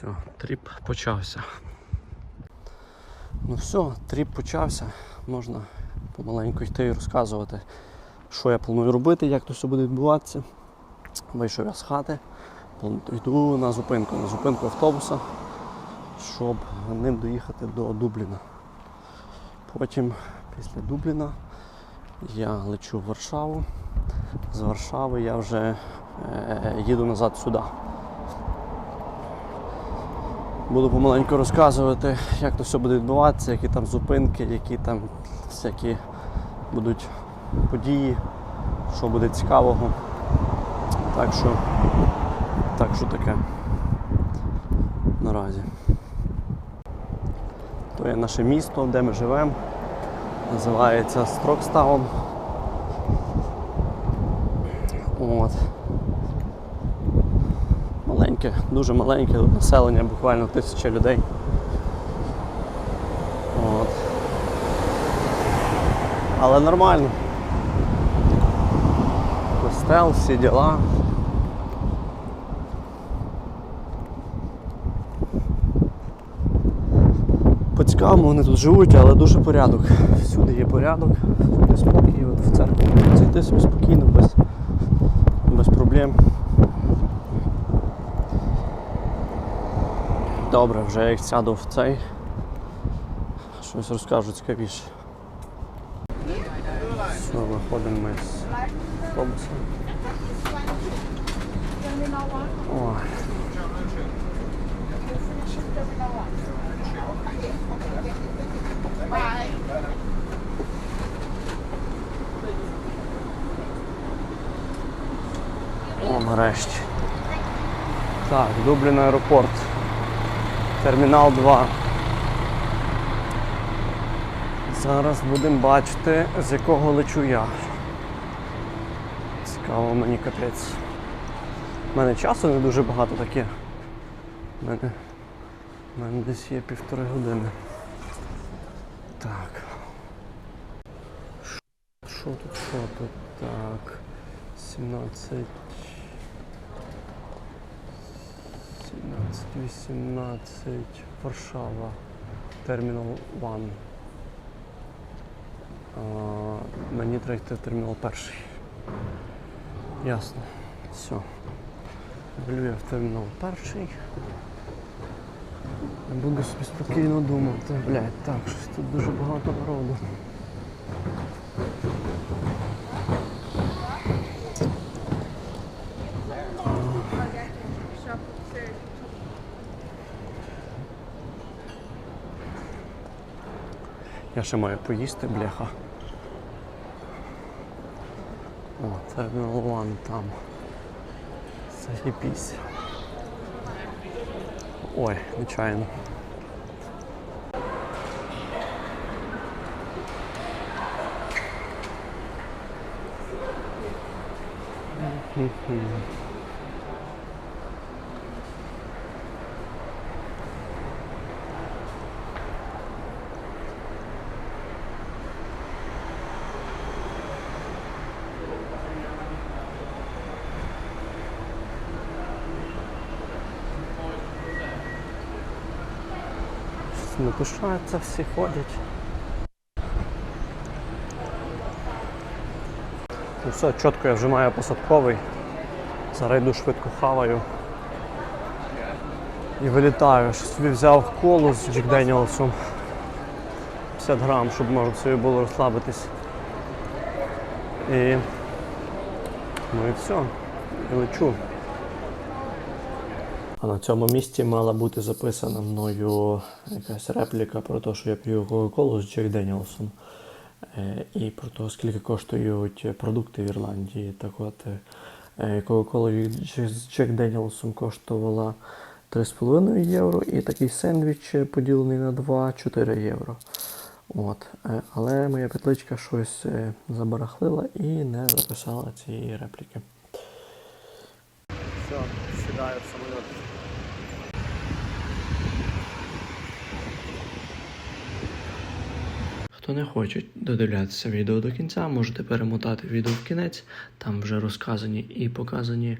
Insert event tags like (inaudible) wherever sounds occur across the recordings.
Все, тріп почався. Ну все, тріп почався. Можна помаленьку йти і розказувати, що я планую робити, як то все буде відбуватися. Вийшов я з хати, йду на зупинку, на зупинку автобуса, щоб ним доїхати до Дубліна. Потім після Дубліна я лечу в Варшаву. З Варшави я вже е, їду назад сюди. Буду помаленьку розказувати, як то все буде відбуватися, які там зупинки, які там всякі будуть події, що буде цікавого. Так що, так що таке наразі. То є наше місто, де ми живемо. Називається Строкстаун. От. Маленьке, дуже маленьке населення, буквально тисяча людей. От. Але нормально. Костел, всі діла. По-цікавому вони тут живуть, але дуже порядок. Всюди є порядок, всюди спокій, от в можна зайти собі спокійно, без, без проблем. Добре, вже як сяду в цей, щось розкажу цікавіше. Все, виходимо ми з автобуса. Ой. О, нарешті. Так, Дублін аеропорт. Термінал 2. Зараз будемо бачити, з якого лечу я. Цікаво мені капець. У мене часу не дуже багато таке. У мене, у мене десь є півтори години. Так. Що тут, що тут? Так. 17. 17, 18, Варшава, Термінал 1. Мені треба йти термінал перший. Ясно. Все. Велю я в термінал перший. Буду собі спокійно думати. Блять, так, щось тут дуже багато народу. Я ще маю поїсти, бляха. О, термінал One там. Заєбісь. Ой, нечаянно. Мгм. Щось Не пишаються, всі ходять. Ну все, чітко я вже маю посадковий. Зараз йду швидко хаваю. І вилітаю. Ще собі взяв колу з Джек Деніелсом. 50 грам, щоб можна собі було розслабитись. І... Ну і все. І лечу. А на цьому місці мала бути записана мною якась репліка про те, що я п'ю Кока-Колу з Джек Деніелсом. Е, І про те, скільки коштують продукти в Ірландії. Так от, е, Кока-Кола з Джек Деніелсом коштувала 3,5 євро, і такий сендвіч поділений на 2 4 євро. От. е, Але моя петличка щось забарахлила і не записала цієї репліки. Все, сідаю в Хто не хоче додивлятися відео до кінця, можете перемотати відео в кінець. Там вже розказані і показані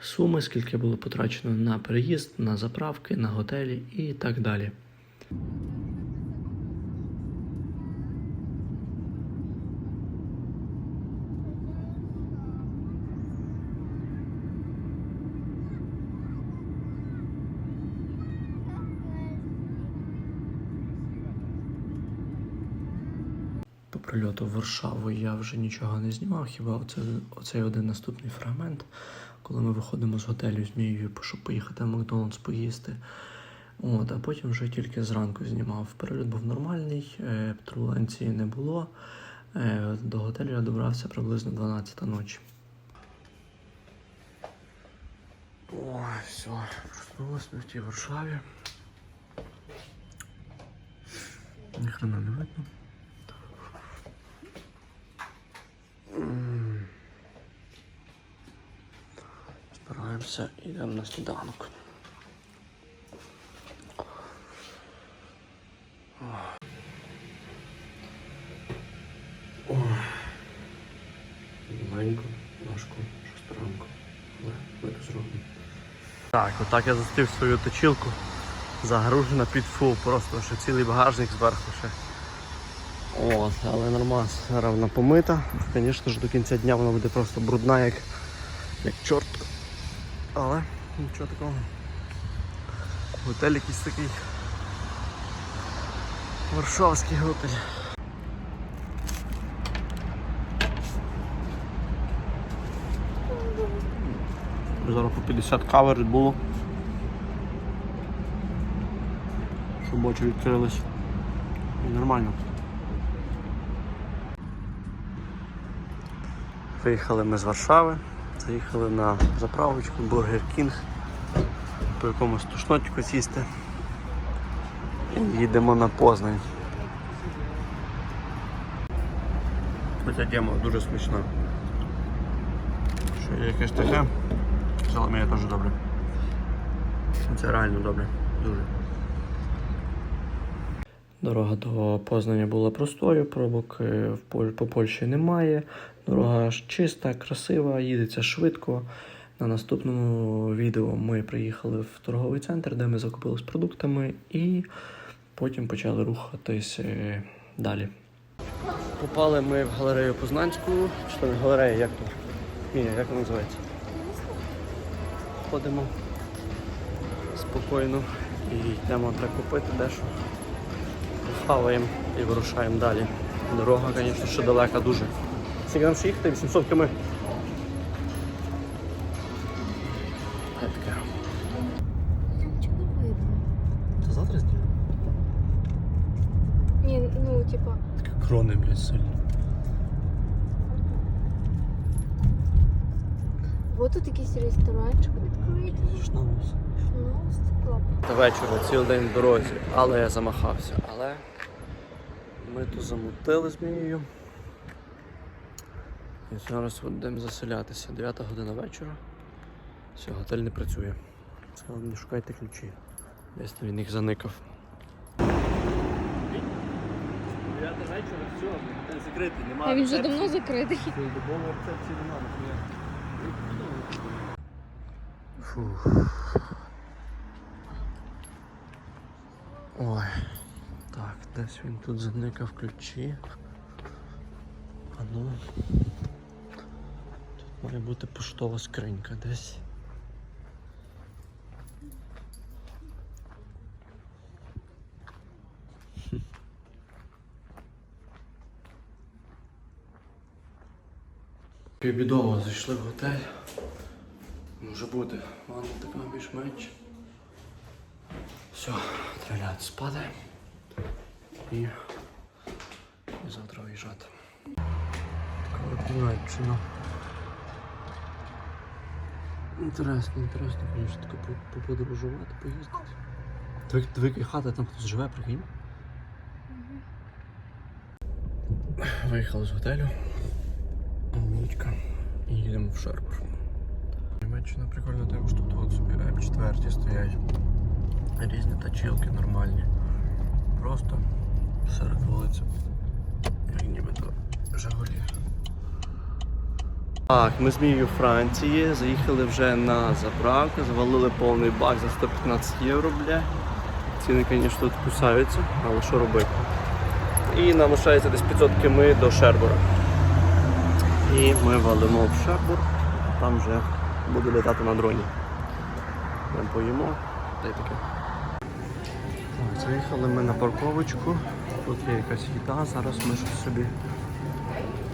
суми, скільки було потрачено на переїзд, на заправки, на готелі і так далі. Прильоту в Варшаву я вже нічого не знімав, хіба оце, оцей один наступний фрагмент, коли ми виходимо з готелю з Мією, щоб поїхати в Макдональдс поїсти. От, а потім вже тільки зранку знімав. Перельот був нормальний, е, турбуленції не було. Е, до готелю я добрався приблизно 12 ночі. Ой, все, проснулась ми в тій Варшаві. Ніхрена не видно. Збираємося, йдемо на сніданок. Маленько, важко, шестеранку. Але ми це зробимо. Так, отак я застив свою точилку. Загружена під фул, просто ще цілий багажник зверху ще. От, але нормально, зараз вона помита. Звісно ж, до кінця дня вона буде просто брудна, як, як чорт. Але нічого такого. Готель якийсь такий. Варшавський готель. Зараз по 50 кави було. Щоб очі відкрились. І нормально. Виїхали ми з Варшави, заїхали на заправочку Бургер Кінг, по якомусь тушнотику сісти. І їдемо на Познань. Ця тема дуже смішна. Що є якесь таке, Соломія теж добре. Це реально добре, дуже. Дорога до Познання була простою, пробок е, по Польщі немає. Дорога чиста, красива, їдеться швидко. На наступному відео ми приїхали в торговий центр, де ми закупились продуктами, і потім почали рухатись далі. Попали ми в галерею Познанську. Чи не галерея, як то? Ні, як вона називається? Ходимо спокійно і йдемо так купити дещо. Хаваємо і вирушаємо далі. Дорога, звісно, ще далека дуже. Ще їхати? 800 км. Це завтра знімемо? Ні, ну, типа, Такі крони, блядь, сильні. от тут якийсь ресторанчик відкритий. Шнався. Ну, стекла. Та вечора, цілий день в дорозі, але я замахався. Але ми тут замутили з Мією. І зараз будемо заселятися. 9 година вечора. Все, готель не працює. Сказали, не шукайте ключі. Десь там він їх заникав. 9 вечора, все, готель закритий, немає. А він вже давно закритий. Цілодобової рецепції немає, Фух. Ой. Так, десь він тут заникав ключі. А ну. Має бути поштова скринька десь. Хм. Півбідово зайшли в готель. Може бути. Ванна така більш-менш. Все, треба лягати. І, і завтра виїжджати. Така Німеччина. Інтересно, інтересно, звісно, тако по- поподорожувати, поїздити. Твик, твик хата там хтось живе, прикинь. Виїхали з готелю. Нічка. І їдемо в Шербур. Німеччина прикольно тим, що тут от собі М4 стоять. Різні тачілки нормальні. Просто серед вулиці. Як нібито Жигулі. Так, ми з Мією Франції, заїхали вже на заправку, завалили повний бак за 115 євро, бля. Ціни, звісно, тут кусаються, але що робити. І нам лишається десь 500 км до Шербура. І ми валимо в Шербур, там вже буду літати на дроні. Ми поїмо, та й таке. Так, заїхали ми на парковочку. Тут є якась їда, зараз ми щось собі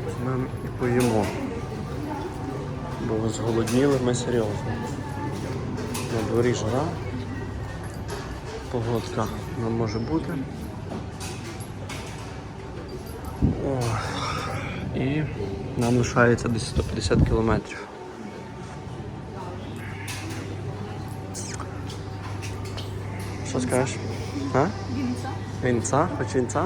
візьмемо і поїмо. Бо зголодніли ми серйозно. На дворі жара. Погодка нам може бути. О, і нам лишається десь 150 кілометрів. Що скажеш? Вінця. Вінця? Хоч вінця?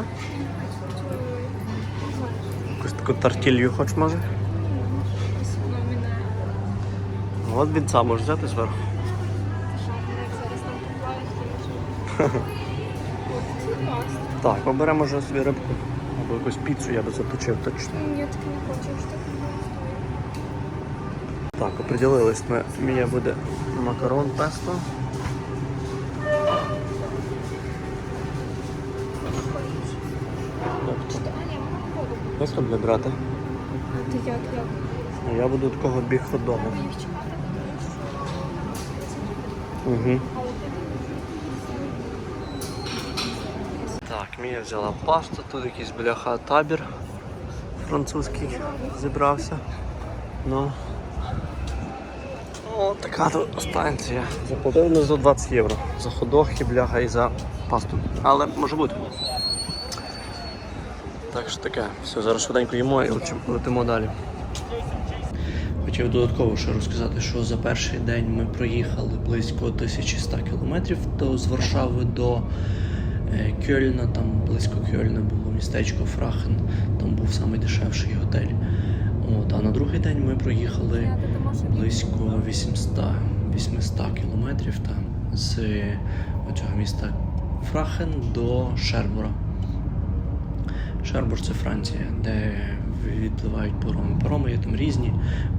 Якусь таку тартілью хоч може? От вінця можеш взяти зверху. (laughs) Так, оберемо може собі рибку. Або якусь піцу я би заточив точно. Ні, так не хочу, що так Так, оприділились ми. Мія буде макарон песто. Як то буде брати? Ти як, як? Я буду такого біг ходому. Угу. Так, Мія взяла пасту, тут якийсь бляха табір французький зібрався. Ну. О, така тут станція. Заплатили за 20 євро. За ходохи, бляха і за пасту. Але може бути. Так що таке. Все, зараз швиденько їмо і летимо далі. Хотів додатково ще розказати, що за перший день ми проїхали близько 1100 кілометрів до, з Варшави до е, Кьольна. Там близько Кьольна було містечко Фрахен, там був найдешевший готель. От, а на другий день ми проїхали близько 800, 800 кілометрів там, з цього міста Фрахен до Шербура. Шербур це Франція, де відпливають пароми. Пароми є там різні,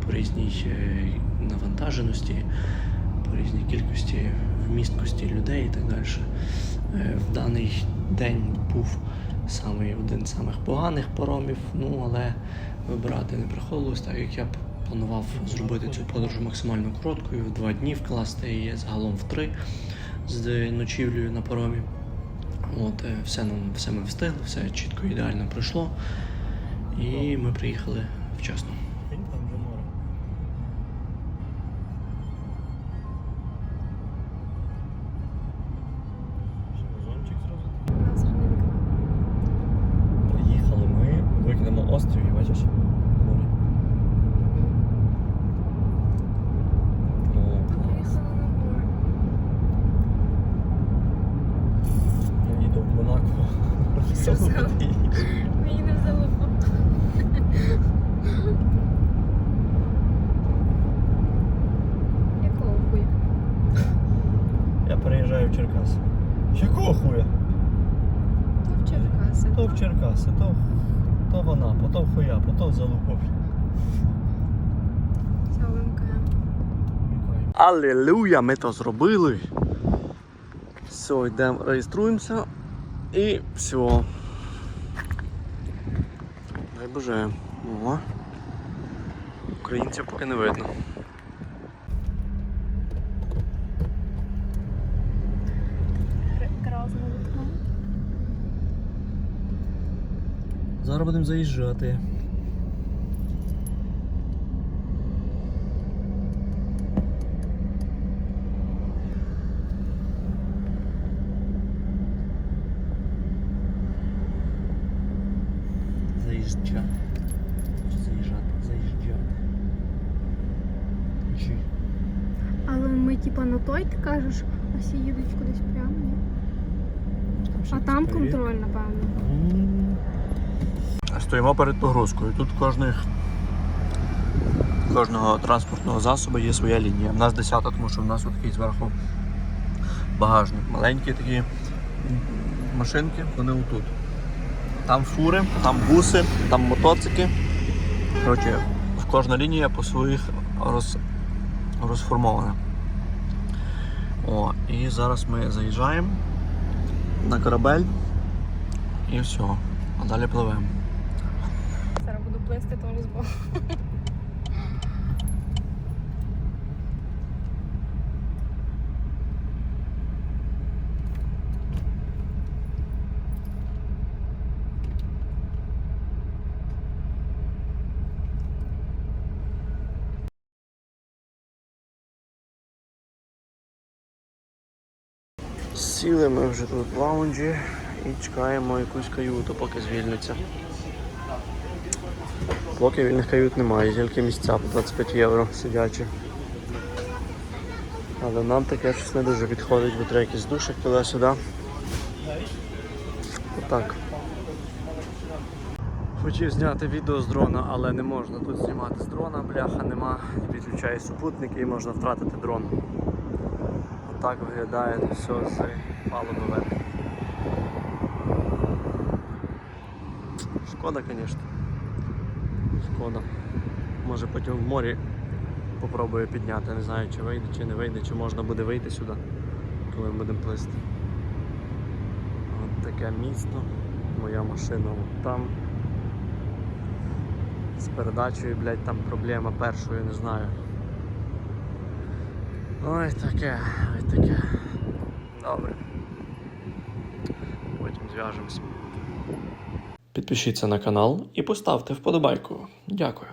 по різній е, навантаженості, по різній кількості вмісткості людей і так далі. Е, В даний день був саме один з самих поганих паромів, ну але вибирати не приходилось, так як я планував зробити цю подорож максимально короткою, в два дні вкласти її загалом в три з ночівлею на паромі. От, е, все, нам, все ми встигли, все чітко ідеально пройшло. І ми приїхали вчасно. Якого хуя? То в Черкаси. То в Черкаси, то, то в Анапу, то в Хуяпу, то в Залупові. Це Алілуя, ми то зробили. Все, йдемо, реєструємося і все. Дай Боже. О. Українців поки не видно. Зараз будемо заїжджати. Заїжджати. Чи заїжджати? Заїжджати. Чи? Але ми типа на той ти кажеш, а всі їдуть кудись прямо, ні? А там контроль, напевно. Стоїмо перед погрузкою. Тут кожних, кожного транспортного засобу є своя лінія. У нас 10, тому що в нас такий зверху багажник. Маленькі такі машинки, вони отут. Там фури, там буси, там мотоцики. Коротше, кожна лінія по своїх роз, розформована. О, і зараз ми заїжджаємо на корабель і все. А далі пливемо. Плисти теж з Сіли ми вже тут в лаунджі і чекаємо якусь каюту, поки звільниться. Поки вільних кают немає, тільки місця по 25 євро сидячі. Але нам таке щось не дуже підходить, бо треба якийсь душик туди-сюди. Отак. Хотів зняти відео з дрона, але не можна тут знімати з дрона, бляха нема. Підключає супутники і можна втратити дрон. Отак виглядає все з палуби. Шкода, звісно. Шкода. Може потім в морі попробую підняти. Не знаю, чи вийде, чи не вийде, чи можна буде вийти сюди, коли ми будемо плисти. От таке місто. Моя машина от там. З передачею, блядь, там проблема першою, не знаю. Ой, таке, ой, таке. Добре. Потім зв'яжемось. Підпишіться на канал і поставте вподобайку. Дякую.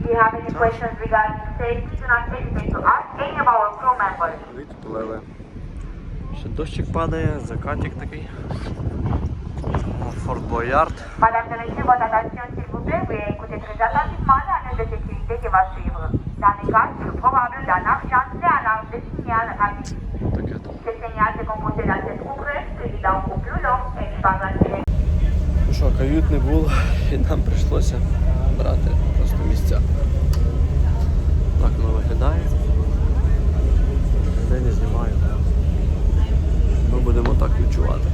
If you have any questions regarding safety, do not hesitate to ask any of our crew members. Відплили. Ще дощик падає, закатик такий. О, Форт Боярд. Madame, donnez votre attention s'il vous plaît. Veuillez écouter très attentivement l'annonce de sécurité qui va suivre. Dans les cas plus probable d'un absence de alarme de signal rapide. Таке там. Ce signal se compose d'un seul Ну що, кают не було, і нам прийшлося брати просто місця. Так воно виглядає. Де не знімаю. Ми будемо так ночувати.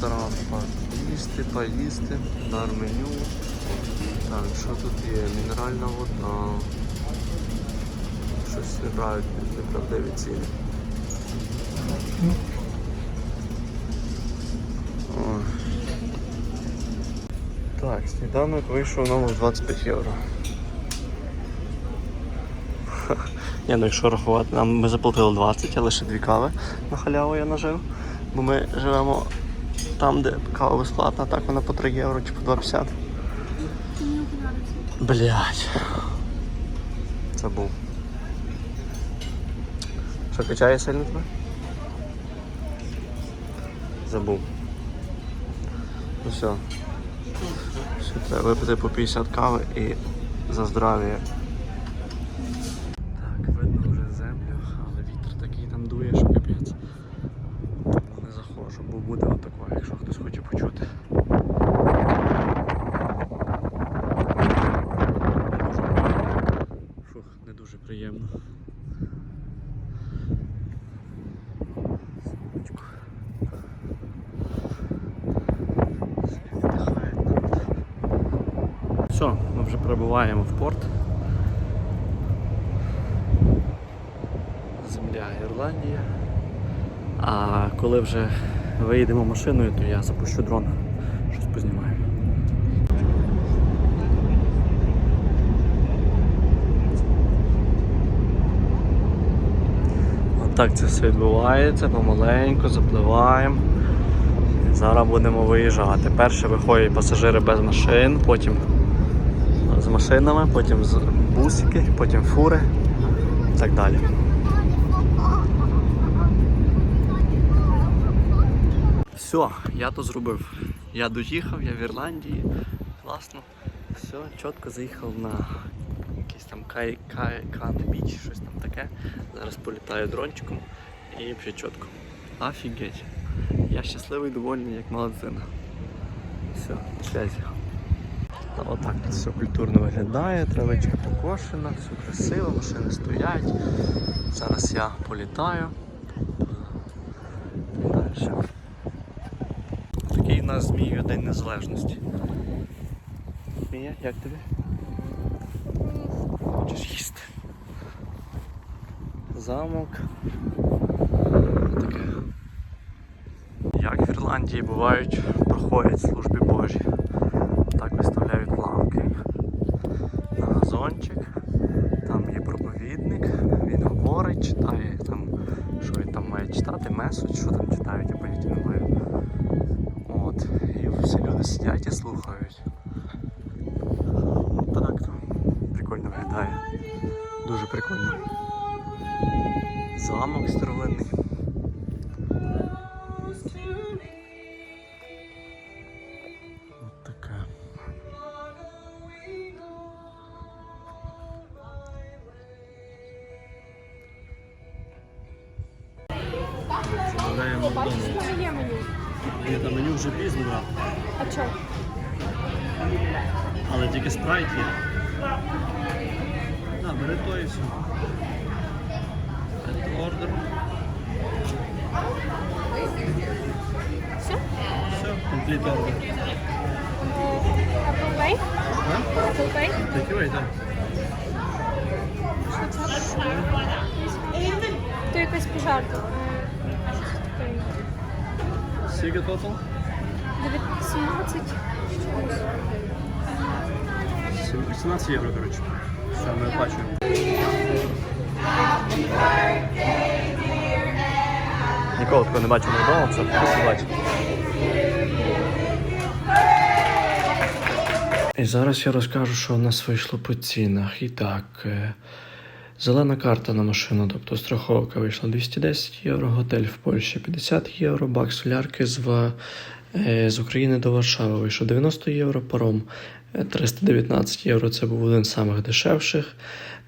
Прийшли в ресторан поїсти, дар меню. Так, що тут є? Мінеральна вода. Щось неправильно, неправдиві ціни. Так, сніданок вийшов нам в 25 євро. Ні, ну якщо рахувати, нам ми заплатили 20, а лише дві кави на халяву я нажив. Бо ми живемо там, де кава безплатна, так вона по 3 євро чи по 2,50. Блять. Забув. Що качає сильно тебе? Забув. Ну все. Все, треба випити по 50 кави і за здрав'я. буде отако, якщо хтось хоче почути. Фух, не дуже приємно. Все, ми вже прибуваємо в порт. Земля Ірландія. А коли вже виїдемо машиною, то я запущу дрон, щось познімаю. Отак це все відбувається, помаленьку запливаємо. Зараз будемо виїжджати. Перше виходять пасажири без машин, потім з машинами, потім з бусики, потім фури і так далі. Все, я то зробив. Я доїхав, я в Ірландії. Класно. Все, чітко заїхав на якийсь там кай, кан біч, щось там таке. Зараз політаю дрончиком і вже чітко. Офігеть. Я щасливий, довольний, як мала дитина. Все, связі. Та Отак тут все культурно виглядає, травичка покошена, все красиво, машини стоять. Зараз я політаю. Далі. Такий у нас змію День Незалежності. Мія, як тобі? Хочеш їсти? Замок. Таке. Як в Ірландії бувають, проходять служби Божі. Так виставляють лавки на газончик. Там є проповідник, він говорить, читає там, що він там має читати, меседж, що там читають, сидять і слухають. Ну так, то прикольно виглядає. Дуже прикольно. Замок старовинний. От таке. Замовляємо Макдональдс. Там є меню. Ні, там меню вже пізно, брат. А чого? Але тільки спрайт є. На, бери то і все. Order. Все? Все? А? Apple Pay? Take away, так. То якась пожарка. Скільки total? 17. 18 євро, коротше. Все, ми оплачуємо. Ніколи такого не бачив Макдональдса, просто бачив. І зараз я розкажу, що в нас вийшло по цінах. І так, е, зелена карта на машину, тобто страховка вийшла 210 євро, готель в Польщі 50 євро, бак солярки з, В- е, з України до Варшави вийшов 90 євро, паром 319 євро. Це був один з самих дешевших.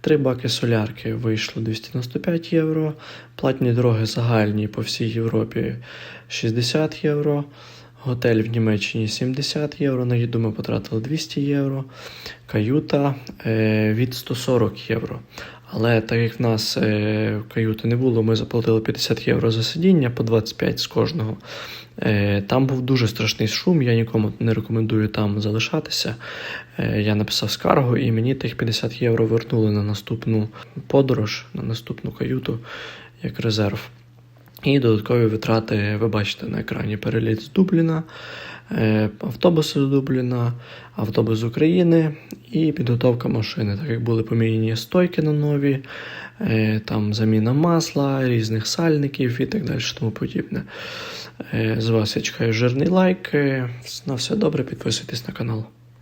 Три баки солярки вийшло 295 євро. Платні дороги загальні по всій Європі 60 євро. Готель в Німеччині 70 євро. На їду ми потратили 200 євро. Каюта е, від 140 євро. Але так як в нас е, каюти не було, ми заплатили 50 євро за сидіння по 25 з кожного. Е, там був дуже страшний шум, я нікому не рекомендую там залишатися. Е, я написав скаргу, і мені тих 50 євро вернули на наступну подорож, на наступну каюту як резерв. І додаткові витрати ви бачите на екрані переліт з Дубліна, автобуси з Дубліна, автобус з України і підготовка машини, так як були поміняні стойки на нові, е, там заміна масла, різних сальників і так далі, тому подібне. Е, З вас я чекаю жирний лайк. Е, На все добре, підписуйтесь на канал.